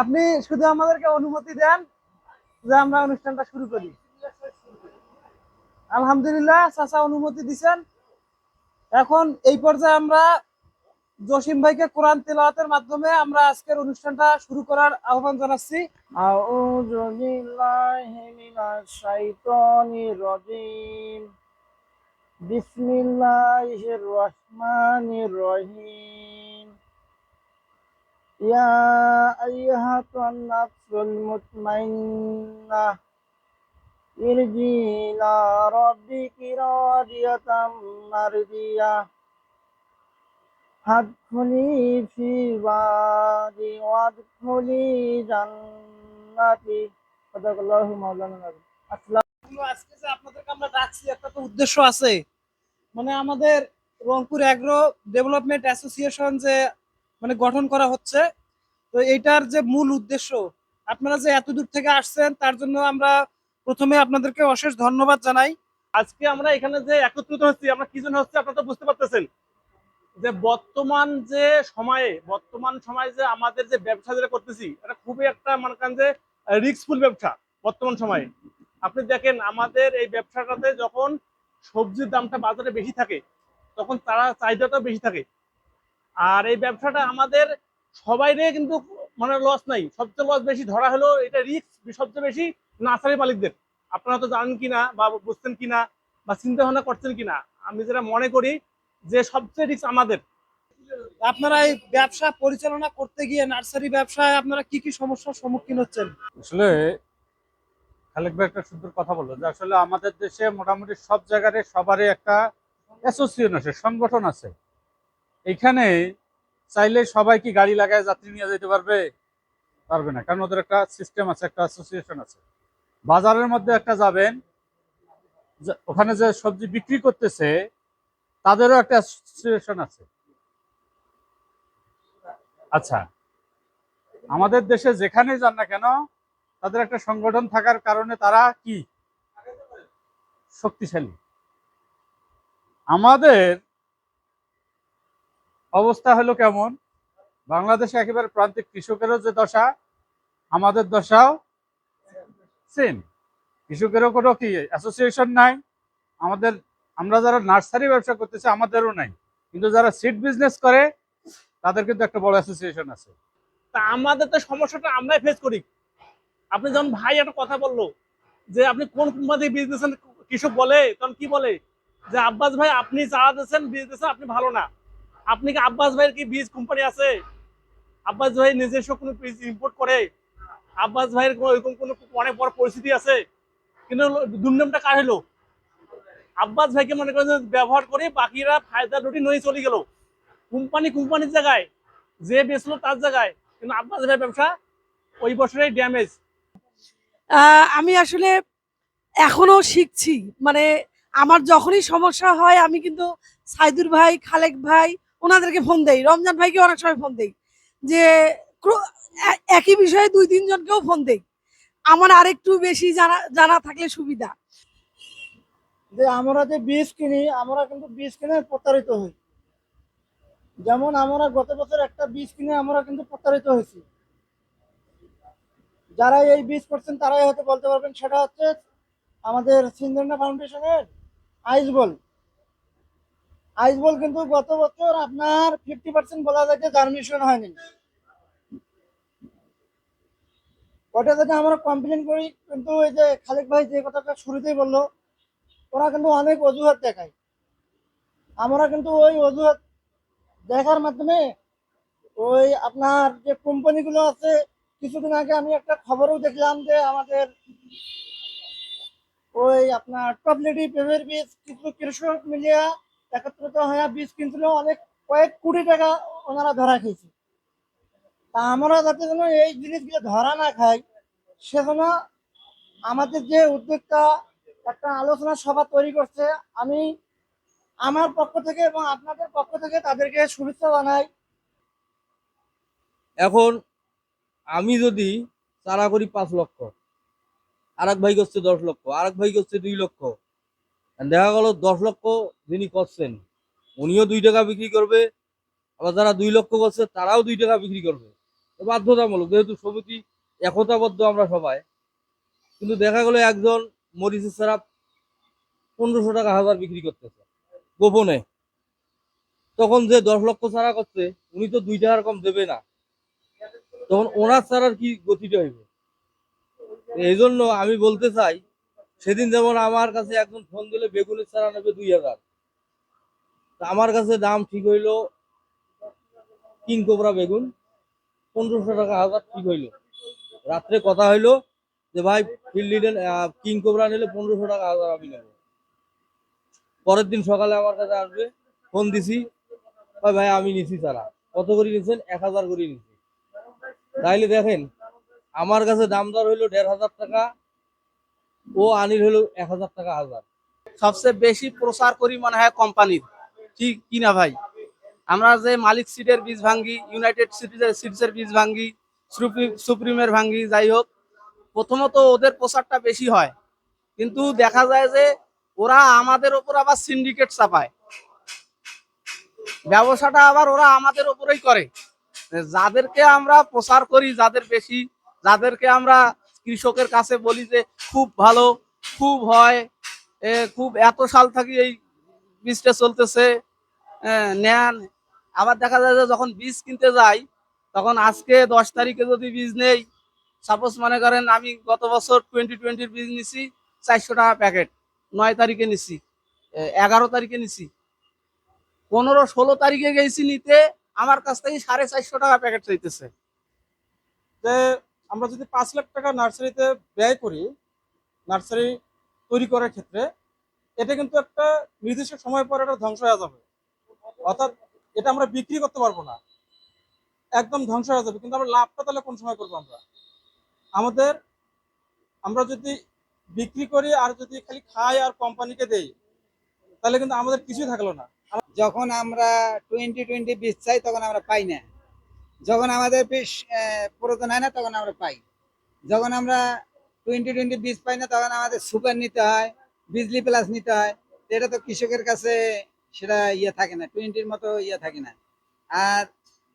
আপনি শুধু আমাদেরকে অনুমতি দেন যে আমরা অনুষ্ঠানটা শুরু করি। আলহামদুলিল্লাহ চাচা অনুমতি দিচ্ছেন এখন এই পর্যায়ে আমরা জসিম ভাইকে কোরআন তেলাওয়াতের মাধ্যমে আমরা আজকের অনুষ্ঠানটা শুরু করার আহ্বান জানাচ্ছি। বিসমিল্লাহির রহমানির রহিম। ইয়া আইয়ুহাতুন নাফসুল মুতমাইন্নাহ ইরজি ইলা রাব্বিকি রাদিয়াতাম মারদিয়াহ হাদখুলি ফি বাদি ওয়াদখুলি জান্নাতি সাদাকাল্লাহু মাওলানা নাযিম আসসালামু আজকে যে আপনাদেরকে আমরা ডাকছি, একটা তো উদ্দেশ্য আছে। মানে আমাদের রংপুর অ্যাগ্রো ডেভেলপমেন্ট অ্যাসোসিয়েশন যে মানে গঠন করা হচ্ছে। তো এইটার যে মূল উদ্দেশ্য, আপনারা যে এত দূর থেকে আসছেন, তার জন্য আমরা প্রথমে আপনাদেরকে অশেষ ধন্যবাদ জানাই। আজকে আমরা এখানে যে একত্রিত হচ্ছি, আমরা কি জন্য হচ্ছে আপনারা তো বুঝতে পারতেছেন। যে বর্তমান যে সময়ে, বর্তমান সময়ে যে আমাদের যে ব্যবসা যেটা করতেছি, এটা খুবই একটা মনে করেন যে রিস্কফুল ব্যবসা বর্তমান সময়ে। আপনি দেখেন, আমাদের এই ব্যবসাটাতে যখন সবজির দামটা বাজারে বেশি থাকে, তখন তারা চাহিদাটাও বেশি থাকে। আর এই ব্যবসাটা আমাদের সবাইরে কিন্তু মানে লস নাই। সবচেয়ে লস বেশি ধরা হলো এটা রিস্ক সবচেয়ে বেশি নার্সারি মালিকদের। আপনারা তো জানেন কিনা বা বুঝতেন কিনা বা চিন্তা ভাবনা করছেন কিনা? আমি যেটা মনে করি যে সবচেয়ে রিস্ক আমাদের। আপনারা এই ব্যবসা পরিচালনা করতে গিয়ে নার্সারি ব্যবসায় আপনারা কি কি সমস্যার সম্মুখীন হচ্ছেন? আসলে খালেক ভাই একটা সুন্দর কথা বলল যে আসলে আমাদের দেশে মোটামুটি সব জায়গায় সবারই একটা অ্যাসোসিয়েশন আছে সংগঠন আছে। এখানে চাইলে সবাই কি গাড়ি লাগায় যাত্রী নিয়ে যেতে পারবে? পারবে না, কারণ ওদের একটা সিস্টেম আছে, একটা অ্যাসোসিয়েশন আছে। বাজারের মধ্যে একটা যাবেন ওখানে যে সবজি বিক্রি করতেছে, তাদেরও একটা অ্যাসোসিয়েশন আছে। আচ্ছা আমাদের দেশে যেখানে যান না কেন, তাদের একটা সংগঠন থাকার কারণে তারা কি? শক্তিশালী। আমাদের অবস্থা হলো কেমন? বাংলাদেশে একেবারে প্রান্তিক কৃষকেরও যে দশা, আমাদের দশাও সেম কৃষকেরও কোনো কি অ্যাসোসিয়েশন নাই, আমাদের, আমরা যারা নার্সারি ব্যবসা করতেছি, আমাদেরও নাই। কিন্তু যারা সিড বিজনেস করে, তাদের কিন্তু একটা বড় অ্যাসোসিয়েশন আছে। তা আমাদের তো সমস্যাটা আমরাই ফেস করি। আপনি যখন ভাই একটা কথা বলল, যে আপনি কোন কোম্পানি বিজনেস কৃষক বলে, তখন কি বলে? যে, আব্বাস ভাই, আপনি চালাতেছেন বিজনেস আপনি ভালো না। আপনি কি আব্বাস ভাইয়ের কি বীজ কোম্পানি আছে? আব্বাস ভাই নিজস্ব কোনো বীজ ইম্পোর্ট করে? আব্বাস ভাইয়ের কোনো এরকম কোনো অনেক বড় পরিস্থিতি আছে? কিন্তু দুর্নামটা কার হলো? আব্বাস ভাইকে মনে করেন ব্যবহার করে বাকিরা ফায়দা রুটি নয়ে চলে গেল। কোম্পানি কোম্পানির জায়গায়, যে বেচলো তার জায়গায়। কিন্তু আব্বাস ভাইয়ের ব্যবসা ওই বছরেই ড্যামেজ আমি আসলে এখনও শিখছি। মানে আমার যখনই সমস্যা হয়, আমি কিন্তু সাইদুর ভাই, খালেক ভাই ওনাদেরকে ফোন দেই। রমজান ভাইকে অনেক সময় ফোন দেই। যে একই বিষয়ে দুই তিনজনকেও ফোন দেই। আমার আরেকটু বেশি জানা জানা থাকলে সুবিধা। যে, আমরা যে বীজ কিনি, আমরা কিন্তু বীজ কিনে প্রতারিত হই। যেমন আমরা গত বছর একটা বীজ কিনে আমরা কিন্তু প্রতারিত হয়েছি। যারা এই বীজ করছেন, তারাই হয়তো বলতে পারবেন, সেটা হচ্ছে আমাদের সিন্ধনা ফাউন্ডেশনের আইস বল আইস বল কিন্তু গত বছর আপনার ফিফটি পার্সেন্ট বলা যায় যে জার্মিনেশন হয়নি। ওটা যদি আমরা কমপ্লেন করি, কিন্তু এই যে খালেক ভাই যে কথাটা শুরুতেই বলল, ওরা কিন্তু অনেক অজুহাত দেখায়। আমরা কিন্তু ওই অজুহাত দেখার মাধ্যমে ওই আপনার যে কোম্পানিগুলো আছে, কিছুদিন আগে আমি একটা খবরও দেখলাম যে আমাদের ওই আপনার টপলেটি পেমের বীজ কিছু কৃষক মিলিয়া একত্রিত হয়ে বীজ কিনছিল অনেক কয়েক কোটি টাকা ওনারা ধরা খেয়েছে। তা আমরা যাতে যেন এই জিনিসগুলো ধরা না খাই, সেজন্য আমাদের যে উদ্যোগটা একটা আলোচনা সভা তৈরি করছে, আমি আমার পক্ষ থেকে এবং আপনাদের পক্ষ থেকে তাদেরকে শুভেচ্ছা জানাই। এখন আমি যদি চারা করি পাঁচ লক্ষ আর এক ভাই করছে দশ লক্ষ আর এক ভাই করছে দুই লক্ষ দেখা গেল দশ লক্ষ যিনি করছেন, উনিও দুই টাকা বিক্রি করবে, আবার যারা দুই লক্ষ করছে, তারাও দুই টাকা বিক্রি করবে। বাধ্যতামূলক, যেহেতু সমিতি একতাবদ্ধ আমরা সবাই। কিন্তু দেখা গেলো একজন মরিচের ছাড়া পনেরোশো টাকা হাজার বিক্রি করতেছে, গোপনে। তখন যে দশ লক্ষ ছাড়া করছে, উনি তো দুই টাকার কম দেবে না। তখন ওনার ছাড়ার কি গতিটা হইবে? এই জন্য আমি বলতে চাই সেদিন যেমন আমার কাছে একজন ফোন দিলে বেগুনের ছাড়া নেবে দুই হাজার। আমার কাছে দাম ঠিক হইল কিং কোবরা বেগুন, পনেরোশো টাকা হাজার ঠিক হইল। রাত্রে কথা হইল যে, ভাই ফিল্ড কিং কোবরা নিলে পনেরোশো টাকা হাজার আমি নেব। পরের দিন সকালে আমার কাছে আসবে, ফোন দিছি, ভাই আমি নিছি তারা কত করে নিছেন? এক হাজার করে নিছি। তাইলে দেখেন, আমার কাছে দাম দর হইল দেড় হাজার টাকা ও আনিল হইল এক হাজার টাকা হাজার। সবচেয়ে বেশি প্রচার করি মনে হয় কোম্পানির। ঠিক কি না ভাই? আমরা যে মালিক সিটের বীজ ভাঙ্গি, ইউনাইটেড সিটিজের সিটসের বীজ ভাঙ্গি সুপ্রিমের ভাঙ্গি, যাই হোক, প্রথমত ওদের প্রচারটা বেশি হয়। কিন্তু দেখা যায় যে ওরা আমাদের ওপর আবার সিন্ডিকেট চাপায়। ব্যবসাটা আবার ওরা আমাদের ওপরেই করে। যাদেরকে আমরা প্রচার করি, যাদের বেশি, যাদেরকে আমরা কৃষকের কাছে বলি যে, খুব ভালো, খুব হয়। খুব এত সাল থাকি এই বীজটা চলতেছে। নেন। আবার দেখা যায় যে যখন বীজ কিনতে যাই, তখন আজকে দশ তারিখে যদি বীজ নেই সাপোজ মনে করেন আমি গত বছর টোয়েন্টি টোয়েন্টির বীজ নিছি, চারশো টাকা প্যাকেট। নয় তারিখে নিছি এগারো তারিখে নিছি। পনেরো ষোলো তারিখে গেছি নিতে, আমার কাছ থেকে সাড়ে চারশো টাকা প্যাকেট চাইতেছে। আমরা যদি পাঁচ লাখ টাকা নার্সারিতে ব্যয় করি, নার্সারি তৈরি করার ক্ষেত্রে, এটা কিন্তু একটা নির্দিষ্ট সময় পর এটা ধ্বংস হয়ে যাবে। অর্থাৎ এটা আমরা বিক্রি করতে পারব না। একদম ধ্বংস হয়ে যাবে। কিন্তু আমরা লাভটা তাহলে কোন সময় করব আমরা? আমাদের, আমরা যদি বিক্রি করি আর যদি খালি খাই আর কোম্পানিকে দেই, তাহলে কিন্তু আমাদের কিছুই থাকল না। যখন আমরা টোয়েন্টি টোয়েন্টি বীজ চাই, তখন আমরা পাই না। যখন আমাদের আহ, প্রয়োজন হয় না তখন আমরা পাই। যখন আমরা টোয়েন্টি টোয়েন্টি বীজ পাই না তখন আমাদের সুপার নিতে হয় বিজলি প্লাস নিতে হয়। এটা তো কৃষকের কাছে সেটা ইয়ে থাকে না টোয়েন্টির মতো ইয়ে থাকে না। আর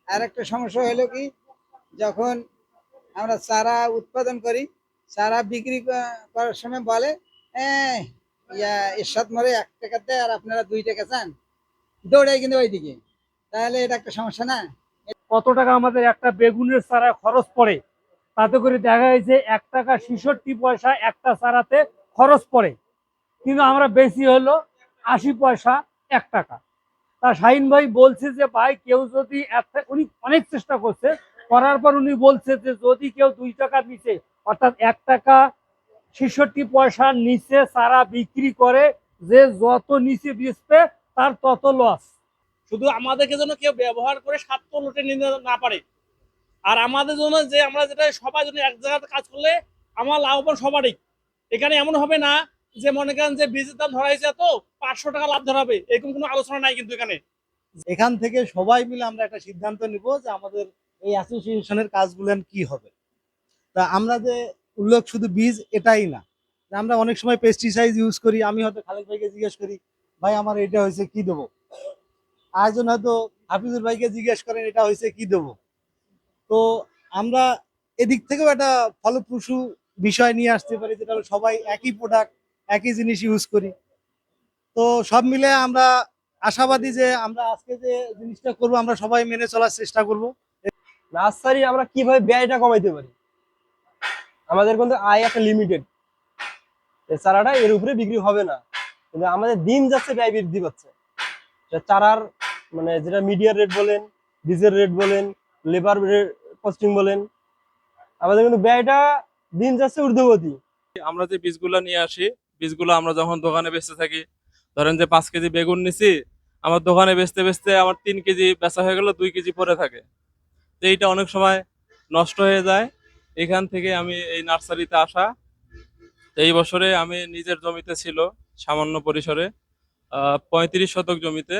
আর একটা সমস্যা হলো কি যখন আমরা চারা উৎপাদন করি চারা বিক্রি করার সময় বলে "এ, ইয়া এরশাদ মরে এক টাকা দেয় আর আপনারা দুই টাকা চান। দৌড়াই কিন্তু ওইদিকে। তাহলে এটা একটা সমস্যা না? কত টাকা আমাদের একটা বেগুনের চারা খরচ পড়ে? তাতে করে দেখা যাচ্ছে এক টাকা ছেষট্টি পয়সা একটা চারাতে খরচ পড়ে। কিন্তু আমরা বেশি হলো আশি পয়সা এক টাকা। তা শাহিন ভাই বলছে যে, ভাই, কেউ যদি উনি অনেক চেষ্টা করছে। করার পর উনি বলছে যে, যদি কেউ দুই টাকা নিচে অর্থাৎ এক টাকা ছেষট্টি পয়সার নিচে চারা বিক্রি করে, যে যত নিচে বেচবে তার তত লস শুধু আমাদেরকে যেন কেউ ব্যবহার করে স্বার্থ লোটে নিতে না পারে। আর আমাদের জন্য যে আমরা যেটা সবাই জন্য এক জায়গাতে কাজ করলে আমার লাভবান সবারই। এখানে এমন হবে না যে মনে করেন যে বীজের দাম ধরা হয়েছে এত, পাঁচশো টাকা লাভ ধরাবে এরকম কোনো আলোচনা নাই কিন্তু এখানে। এখান থেকে সবাই মিলে আমরা একটা সিদ্ধান্ত নিব যে আমাদের এই অ্যাসোসিয়েশনের কাজগুলো কি হবে। তা আমরা যে উল্লেখ শুধু বীজ, এটাই না। আমরা অনেক সময় পেস্টিসাইড ইউজ করি, আমি হয়তো খালেক ভাইকে জিজ্ঞেস করি, ভাই, আমার এটা হয়েছে, কি দেবো? আরেকজন হয়তো হাফিজুর ভাইকে জিজ্ঞেস করেন, এটা হয়েছে, কি দেবো? তো আমরা এদিক থেকেও একটা ফলপ্রসূ বিষয় নিয়ে আসতে পারি, যেটা সবাই একই প্রোডাক্ট একই জিনিস ইউজ করি। তো সব মিলে আমরা আশাবাদী যে আমরা আজকে যে জিনিসটা করব, আমরা সবাই মেনে চলার চেষ্টা করব। নার্সারি আমরা কীভাবে ব্যয়টা কমাইতে পারি? আমাদের কিন্তু আয় একটা লিমিটেড চারাটা এর উপরে বিক্রি হবে না। কিন্তু আমাদের দিন যাচ্ছে, ব্যয় বৃদ্ধি পাচ্ছে। চারার মানে যেটা মিডিয়ার রেট বলেন বীজের রেট বলেন লেবার কস্টিং বলেন, আমাদের কিন্তু ব্যয়টা দিন যাচ্ছে ঊর্ধ্বগতি। আমরা যে বীজগুলো নিয়ে আসি, বীজগুলো আমরা যখন দোকানে বেচতে থাকি, ধরেন যে পাঁচ কেজি বেগুন নিছি, আমার দোকানে বেচতে বেচতে আমার তিন কেজি বেচা হয়ে গেল, দুই কেজি পরে থাকে। তো এইটা অনেক সময় নষ্ট হয়ে যায়। এখান থেকে আমি এই নার্সারিতে আসা। এই বছরে আমি নিজের জমিতে ছিল, সামান্য পরিসরে পঁয়ত্রিশ শতক জমিতে।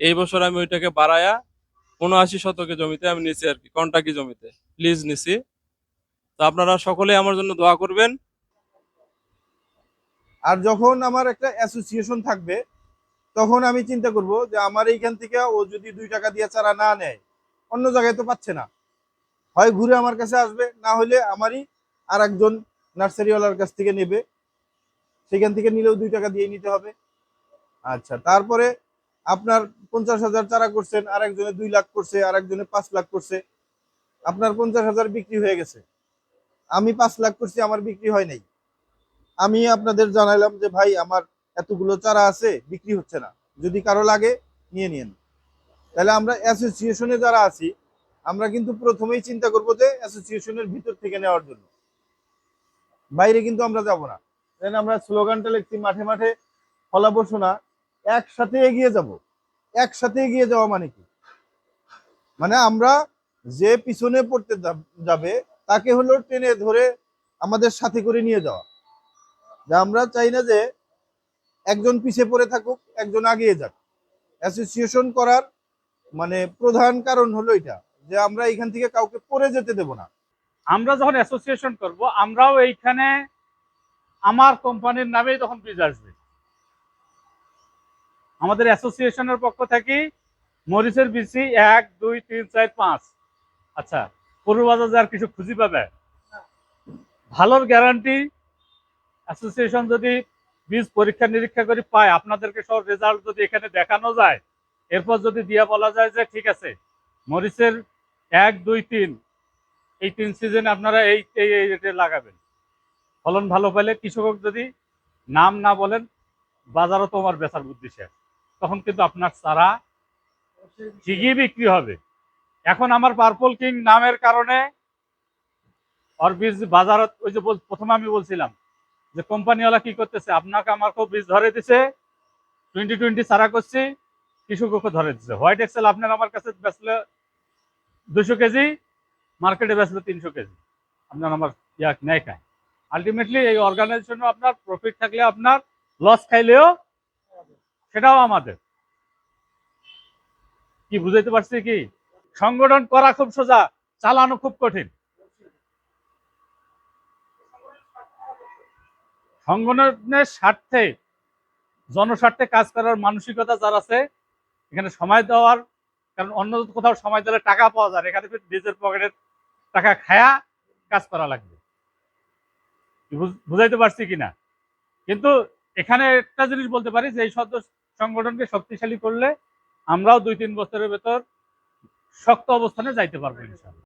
এই বছর আমি ওইটাকে বাড়ায়া উনআশি শতকে জমিতে আমি নিছি আর কি, কন্টাকি জমিতে, লিজ নিছি। তো আপনারা সকলে আমার জন্য দোয়া করবেন। আর যখন আমার একটা অ্যাসোসিয়েশন থাকবে, তখন আমি চিন্তা করব যে আমার এইখান থেকে ও যদি দুই টাকা দিয়ে চারা না নেয়, অন্য জায়গায় তো পাচ্ছে না। হয় ঘুরে আমার কাছে আসবে, না হলে আমারই আর একজন নার্সারিওয়ালার কাছ থেকে নেবে। সেখান থেকে নিলেও দুই টাকা দিয়ে নিতে হবে। আচ্ছা তারপরে আপনার পঞ্চাশ হাজার চারা করছেন আর একজনে দুই লাখ করছে আর একজনে পাঁচ লাখ করছে। আপনার পঞ্চাশ হাজার বিক্রি হয়ে গেছে। আমি পাঁচ লাখ করছি, আমার বিক্রি হয় নাই। আমি আপনাদের জানাইলাম যে, ভাই, আমার এতগুলো চারা আছে, বিক্রি হচ্ছে না। যদি কারও লাগে, নিয়ে নিন তাহলে আমরা অ্যাসোসিয়েশনে যারা আছি, আমরা কিন্তু প্রথমেই চিন্তা করব যে, অ্যাসোসিয়েশনের ভিতর থেকে নেওয়ার জন্য। বাইরে কিন্তু আমরা যাব না। আমরা স্লোগানটা লিখছি, মাঠে মাঠে ফলাবসো না একসাথে এগিয়ে যাব। একসাথে এগিয়ে যাওয়া মানে কি? মানে আমরা যে পিছনে পড়তে যাবে, তাকে হলো টেনে ধরে আমাদের সাথে করে নিয়ে যাওয়া। যে আমরা চাই না যে একজন পিছে পড়ে থাকুক, একজন আগিয়ে যাক। অ্যাসোসিয়েশন করার মানে প্রধান কারণ হলো এটা, যে আমরা এখান থেকে কাউকে পড়ে যেতে দেব না। আমরা যখন অ্যাসোসিয়েশন করব, আমরাও এইখানে আমার কোম্পানির নামেই তখন বীজ আসবে। আমাদের অ্যাসোসিয়েশনের পক্ষ থেকে মরিচের বিসি এক, দুই, তিন, চার, পাঁচ। আচ্ছা পূর্ববাজার আর কিছু খুঁজি পাবে? ভালোর গ্যারান্টি অ্যাসোসিয়েশন যদি বীজ পরীক্ষা নিরীক্ষা করে পায়, আপনাদেরকে সব রেজাল্ট যদি এখানে দেখানো যায়, এরপর যদি দিয়ে বলা যায় যে ঠিক আছে, মরিচের এক, দুই, তিন, এই তিন সিজনে আপনারা এই এই এই রেটে লাগাবেন। ফলন ভালো পেলে কৃষক যদি নাম না বলেন, বাজারও তোমার বেচার বুদ্ধি শেষ। তখন কিন্তু আপনার চারা ঠিকই বিক্রি হবে। এখন আমার পার্পল কিং নামের কারণে ওর বীজ বাজারত, ওই যে প্রথমে আমি বলছিলাম যে কোম্পানিওয়ালা কি করতেছে, আপনাকে আমাকেও বীজ ধরে দিছে টোয়েন্টি টোয়েন্টি চারা করছি, কৃষককে ধরে দিচ্ছে হোয়াইট এক্সেল আপনার আমার কাছে বেচলে দুশো কেজি মার্কেটে বেচলে তিনশো কেজি। আপনার আমার ইয়া নেয় খায়। আলটিমেটলি এই অর্গানাইজেশনে আপনার প্রফিট থাকলে আপনার লস খাইলেও সেটাও আমাদের। কি, বুঝাইতে পারছি কি? সংগঠন করা খুব সোজা, চালানো খুব কঠিন। সংগঠনের স্বার্থে, জনস্বার্থে কাজ করার মানসিকতা যার আছে, এখানে সময় দেওয়ার, কারণ অন্য কোথাও সময় দিলে টাকা পাওয়া যায় এখানে নিজের পকেটের টাকা খায়া কাজ করা লাগবে। বুঝ- বুঝাইতে পারছি কিনা? কিন্তু এখানে একটা জিনিস বলতে পারি, যে এই সদস্য সংগঠনকে শক্তিশালী করলে আমরাও দুই তিন বছরের ভেতর শক্ত অবস্থানে যাইতে পারব ইনশাল্লাহ